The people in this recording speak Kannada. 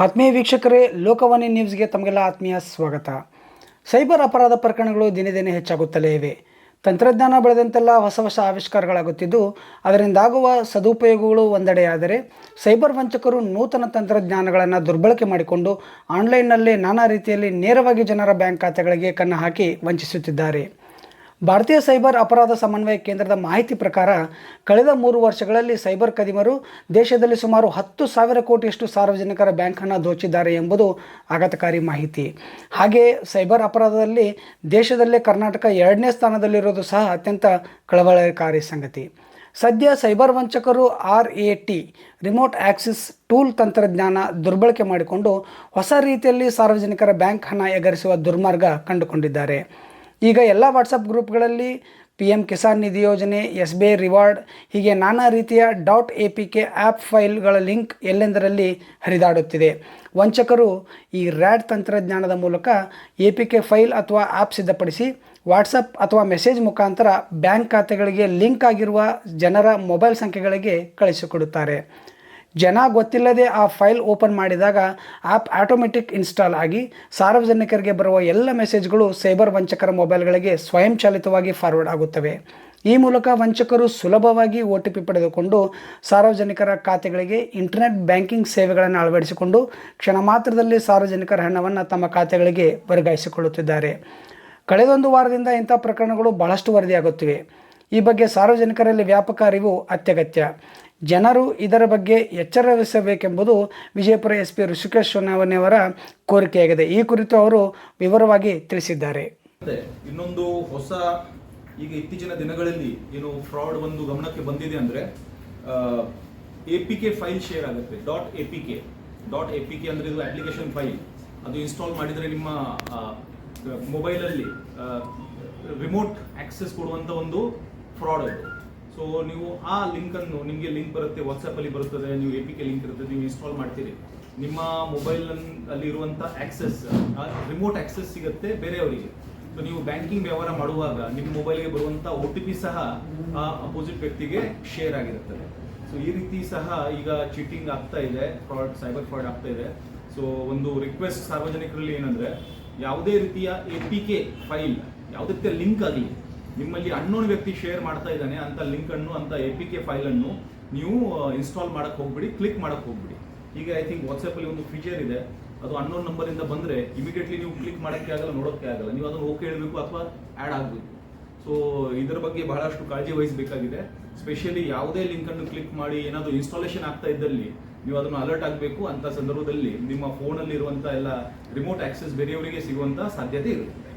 ಆತ್ಮೀಯ ವೀಕ್ಷಕರೇ, ಲೋಕವಾಣಿ ನ್ಯೂಸ್ಗೆ ತಮಗೆಲ್ಲ ಆತ್ಮೀಯ ಸ್ವಾಗತ. ಸೈಬರ್ ಅಪರಾಧ ಪ್ರಕರಣಗಳು ದಿನೇ ದಿನೇ ಹೆಚ್ಚಾಗುತ್ತಲೇ ಇವೆ. ತಂತ್ರಜ್ಞಾನ ಬೆಳೆದಂತೆಲ್ಲ ಹೊಸ ಹೊಸ ಆವಿಷ್ಕಾರಗಳಾಗುತ್ತಿದ್ದು, ಅದರಿಂದಾಗುವ ಸದುಪಯೋಗಗಳು ಒಂದೆಡೆಯಾದರೆ, ಸೈಬರ್ ವಂಚಕರು ನೂತನ ತಂತ್ರಜ್ಞಾನಗಳನ್ನು ದುರ್ಬಳಕೆ ಮಾಡಿಕೊಂಡು ಆನ್ಲೈನ್ನಲ್ಲೇ ನಾನಾ ರೀತಿಯಲ್ಲಿ ನೇರವಾಗಿ ಜನರ ಬ್ಯಾಂಕ್ ಖಾತೆಗಳಿಗೆ ಕಣ್ಣು ಹಾಕಿ ವಂಚಿಸುತ್ತಿದ್ದಾರೆ. ಭಾರತೀಯ ಸೈಬರ್ ಅಪರಾಧ ಸಮನ್ವಯ ಕೇಂದ್ರದ ಮಾಹಿತಿ ಪ್ರಕಾರ ಕಳೆದ ಮೂರು ವರ್ಷಗಳಲ್ಲಿ ಸೈಬರ್ ಕದಿಮರು ದೇಶದಲ್ಲಿ ಸುಮಾರು ಹತ್ತು ಸಾವಿರ ಕೋಟಿಯಷ್ಟು ಸಾರ್ವಜನಿಕರ ಬ್ಯಾಂಕ್ ಹಣ ದೋಚಿದ್ದಾರೆ ಎಂಬುದು ಆಘಾತಕಾರಿ ಮಾಹಿತಿ. ಹಾಗೆ ಸೈಬರ್ ಅಪರಾಧದಲ್ಲಿ ದೇಶದಲ್ಲೇ ಕರ್ನಾಟಕ ಎರಡನೇ ಸ್ಥಾನದಲ್ಲಿರೋದು ಸಹ ಅತ್ಯಂತ ಕಳವಳಕಾರಿ ಸಂಗತಿ. ಸದ್ಯ cyber ವಂಚಕರು R A T remote access tool ತಂತ್ರಜ್ಞಾನ ದುರ್ಬಳಕೆ ಮಾಡಿಕೊಂಡು ಹೊಸ ರೀತಿಯಲ್ಲಿ ಸಾರ್ವಜನಿಕರ ಬ್ಯಾಂಕ್ ಹಣ ಎಗರಿಸುವ ದುರ್ಮಾರ್ಗ ಕಂಡುಕೊಂಡಿದ್ದಾರೆ. ಈಗ ಎಲ್ಲ ವಾಟ್ಸಪ್ ಗ್ರೂಪ್ಗಳಲ್ಲಿ ಪಿ ಎಂ ಕಿಸಾನ್ ನಿಧಿ ಯೋಜನೆ ಎಸ್ ಬಿ ಐ ರಿವಾರ್ಡ್ ಹೀಗೆ ನಾನಾ ರೀತಿಯ dot A P K app ಫೈಲ್ಗಳ link ಎಲ್ಲೆಂದರಲ್ಲಿ ಹರಿದಾಡುತ್ತಿದೆ. ವಂಚಕರು ಈ ರ್ಯಾಡ್ ತಂತ್ರಜ್ಞಾನದ ಮೂಲಕ ಎ ಪಿ ಕೆ ಫೈಲ್ ಅಥವಾ ಆ್ಯಪ್ ಸಿದ್ಧಪಡಿಸಿ ವಾಟ್ಸಪ್ ಅಥವಾ ಮೆಸೇಜ್ ಮುಖಾಂತರ ಬ್ಯಾಂಕ್ ಖಾತೆಗಳಿಗೆ ಲಿಂಕ್ ಆಗಿರುವ ಜನರ ಮೊಬೈಲ್ ಸಂಖ್ಯೆಗಳಿಗೆ ಕಳಿಸಿಕೊಡುತ್ತಾರೆ. ಜನ ಗೊತ್ತಿಲ್ಲದೆ ಆ ಫೈಲ್ ಓಪನ್ ಮಾಡಿದಾಗ ಆ್ಯಪ್ ಆಟೋಮೆಟಿಕ್ ಇನ್ಸ್ಟಾಲ್ ಆಗಿ ಸಾರ್ವಜನಿಕರಿಗೆ ಬರುವ ಎಲ್ಲ ಮೆಸೇಜ್ಗಳು ಸೈಬರ್ ವಂಚಕರ ಮೊಬೈಲ್ಗಳಿಗೆ ಸ್ವಯಂಚಾಲಿತವಾಗಿ ಫಾರ್ವರ್ಡ್ ಆಗುತ್ತವೆ. ಈ ಮೂಲಕ ವಂಚಕರು ಸುಲಭವಾಗಿ ಒ ಟಿ ಪಿ ಪಡೆದುಕೊಂಡು ಸಾರ್ವಜನಿಕರ ಖಾತೆಗಳಿಗೆ ಇಂಟರ್ನೆಟ್ ಬ್ಯಾಂಕಿಂಗ್ ಸೇವೆಗಳನ್ನು ಅಳವಡಿಸಿಕೊಂಡು ಕ್ಷಣ ಮಾತ್ರದಲ್ಲಿ ಸಾರ್ವಜನಿಕರ ಹಣವನ್ನು ತಮ್ಮ ಖಾತೆಗಳಿಗೆ ವರ್ಗಾಯಿಸಿಕೊಳ್ಳುತ್ತಿದ್ದಾರೆ. ಕಳೆದೊಂದು ವಾರದಿಂದ ಇಂಥ ಪ್ರಕರಣಗಳು ಬಹಳಷ್ಟು ವರದಿಯಾಗುತ್ತಿವೆ. ಈ ಬಗ್ಗೆ ಸಾರ್ವಜನಿಕರಲ್ಲಿ ವ್ಯಾಪಕ ಅರಿವು ಅತ್ಯಗತ್ಯ. ಜನರು ಇದರ ಬಗ್ಗೆ ಎಚ್ಚರ ವಹಿಸಬೇಕೆಂಬುದು ವಿಜಯಪುರ ಎಸ್ ಪಿ ಋಷಿಕೇಶ್ ಸೋನಾವಣಿಯವರ ಕೋರಿಕೆಯಾಗಿದೆ. ಈ ಕುರಿತು ಅವರು ವಿವರವಾಗಿ ತಿಳಿಸಿದ್ದಾರೆ. ಇನ್ನೊಂದು ಹೊಸ ಈಗ ಇತ್ತೀಚಿನ ದಿನಗಳಲ್ಲಿ ಏನು ಫ್ರಾಡ್ ಒಂದು ಗಮನಕ್ಕೆ ಬಂದಿದೆ ಅಂದ್ರೆ A P K file share ಆಗುತ್ತೆ. Dot A P K dot A P K ಅಂದ್ರೆ ಇದು ಅಪ್ಲಿಕೇಶನ್ ಫೈಲ್. ಅದು ಇನ್ಸ್ಟಾಲ್ ಮಾಡಿದ್ರೆ ನಿಮ್ಮ ಮೊಬೈಲಲ್ಲಿ ರಿಮೋಟ್ ಆಕ್ಸೆಸ್ ಕೊಡುವಂತ ಒಂದು ಫ್ರಾಡ್ ಅದು. ಸೊ ನೀವು ಆ ಲಿಂಕ್ ಅನ್ನು ನಿಮಗೆ ಲಿಂಕ್ ಬರುತ್ತೆ ವಾಟ್ಸಪ್ಪಲ್ಲಿ ಬರುತ್ತದೆ, ನೀವು ಎ ಪಿ ಕೆ ಲಿಂಕ್ ಇರುತ್ತೆ, ನೀವು ಇನ್ಸ್ಟಾಲ್ ಮಾಡ್ತೀರಿ. ನಿಮ್ಮ ಮೊಬೈಲ್ ಅಲ್ಲಿ ಇರುವಂತ ಆಕ್ಸೆಸ್ ರಿಮೋಟ್ ಆಕ್ಸೆಸ್ ಸಿಗುತ್ತೆ ಬೇರೆಯವರಿಗೆ. ಸೊ ನೀವು ಬ್ಯಾಂಕಿಂಗ್ ವ್ಯವಹಾರ ಮಾಡುವಾಗ, ನಿಮ್ಮ ಮೊಬೈಲ್ಗೆ ಬರುವಂಥ ಒ ಟಿ ಪಿ ಸಹ ಆ ಅಪೋಸಿಟ್ ವ್ಯಕ್ತಿಗೆ ಶೇರ್ ಆಗಿರುತ್ತದೆ. ಸೊ ಈ ರೀತಿ ಸಹ ಈಗ ಚೀಟಿಂಗ್ ಆಗ್ತಾ ಇದೆ ಫ್ರಾಡ್ ಸೈಬರ್ ಫ್ರಾಡ್ ಆಗ್ತಾ ಇದೆ. ಸೊ ಒಂದು ರಿಕ್ವೆಸ್ಟ್ ಸಾರ್ವಜನಿಕರಲ್ಲಿ ಏನಂದ್ರೆ, ಯಾವುದೇ ರೀತಿಯ ಎ ಪಿ ಕೆ ಫೈಲ್ ಯಾವುದೇ ರೀತಿಯ ಲಿಂಕ್ ಆಗಲಿ ನಿಮ್ಮಲ್ಲಿ ಅನ್ನೋನ್ ವ್ಯಕ್ತಿ ಶೇರ್ ಮಾಡ್ತಾ ಇದ್ದಾನೆ ಅಂತ ಲಿಂಕ್ ಅನ್ನು, ಅಂತ ಎ ಪಿ ಕೆ ಫೈಲ್ ಅನ್ನು ನೀವು ಇನ್ಸ್ಟಾಲ್ ಮಾಡಕ್ ಹೋಗ್ಬಿಡಿ ಕ್ಲಿಕ್ ಮಾಡಕ್ ಹೋಗ್ಬಿಡಿ. ಈಗ ಐ ಥಿಂಕ್ ವಾಟ್ಸ್ಆಪ್ ಅಲ್ಲಿ ಒಂದು ಫೀಚರ್ ಇದೆ. ಅದು ಅನ್ನೋನ್ ನಂಬರ್ ಇಂದ ಬಂದ್ರೆ ಇಮಿಡಿಯೇಟ್ಲಿ ನೀವು ಕ್ಲಿಕ್ ಮಾಡಕ್ಕೆ ಆಗಲ್ಲ ನೋಡೋಕೆ ಆಗಲ್ಲ. ನೀವು ಅದನ್ನು ಓಕೆ ಹೇಳಬೇಕು ಅಥವಾ ಆಡ್ ಆಗಬೇಕು. ಸೊ ಇದರ ಬಗ್ಗೆ ಬಹಳಷ್ಟು ಕಾಳಜಿ ವಹಿಸಬೇಕಾಗಿದೆ. ಸ್ಪೆಷಲಿ ಯಾವುದೇ ಲಿಂಕ್ ಅನ್ನು ಕ್ಲಿಕ್ ಮಾಡಿ ಏನಾದರೂ ಇನ್ಸ್ಟಾಲೇಷನ್ ಆಗ್ತಾ ಇದ್ದಲ್ಲಿ ನೀವು ಅದನ್ನು ಅಲರ್ಟ್ ಆಗಬೇಕು. ಅಂತ ಸಂದರ್ಭದಲ್ಲಿ ನಿಮ್ಮ ಫೋನಲ್ಲಿ ಇರುವಂತ ಎಲ್ಲ ರಿಮೋಟ್ ಆಕ್ಸೆಸ್ ಬೇರೆಯವರಿಗೆ ಸಿಗುವಂತ ಸಾಧ್ಯತೆ ಇರುತ್ತೆ.